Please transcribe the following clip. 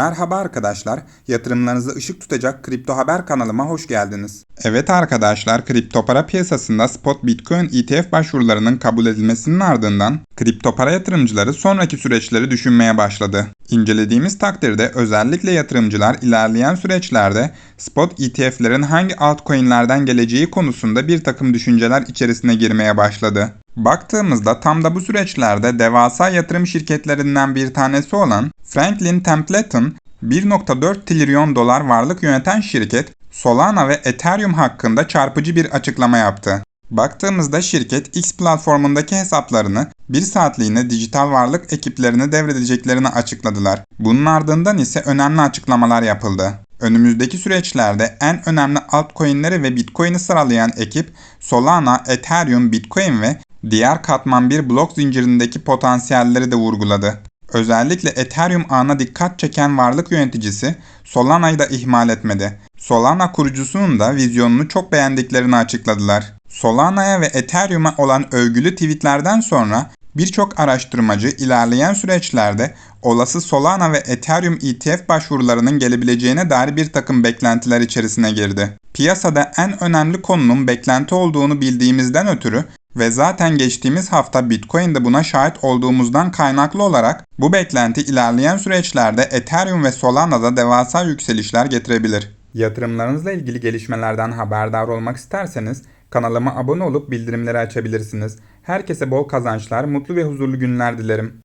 Merhaba arkadaşlar, yatırımlarınızı ışık tutacak kripto haber kanalıma hoş geldiniz. Evet arkadaşlar, kripto para piyasasında spot Bitcoin ETF başvurularının kabul edilmesinin ardından kripto para yatırımcıları sonraki süreçleri düşünmeye başladı. İncelediğimiz takdirde özellikle yatırımcılar ilerleyen süreçlerde spot ETF'lerin hangi altcoin'lerden geleceği konusunda bir takım düşünceler içerisine girmeye başladı. Baktığımızda tam da bu süreçlerde devasa yatırım şirketlerinden bir tanesi olan Franklin Templeton 1.4 trilyon dolar varlık yöneten şirket Solana ve Ethereum hakkında çarpıcı bir açıklama yaptı. Baktığımızda şirket X platformundaki hesaplarını bir saatliğine dijital varlık ekiplerine devredeceklerini açıkladılar. Bunun ardından ise önemli açıklamalar yapıldı. Önümüzdeki süreçlerde en önemli altcoin'leri ve Bitcoin'i sıralayan ekip Solana, Ethereum, Bitcoin ve diğer katman bir blok zincirindeki potansiyelleri de vurguladı. Özellikle Ethereum ağına dikkat çeken varlık yöneticisi Solana'yı da ihmal etmedi. Solana kurucusunun da vizyonunu çok beğendiklerini açıkladılar. Solana'ya ve Ethereum'a olan övgülü tweetlerden sonra birçok araştırmacı ilerleyen süreçlerde olası Solana ve Ethereum ETF başvurularının gelebileceğine dair bir takım beklentiler içerisine girdi. Piyasada en önemli konunun beklenti olduğunu bildiğimizden ötürü ve zaten geçtiğimiz hafta Bitcoin'de buna şahit olduğumuzdan kaynaklı olarak bu beklenti ilerleyen süreçlerde Ethereum ve Solana'da devasa yükselişler getirebilir. Yatırımlarınızla ilgili gelişmelerden haberdar olmak isterseniz kanalıma abone olup bildirimleri açabilirsiniz. Herkese bol kazançlar, mutlu ve huzurlu günler dilerim.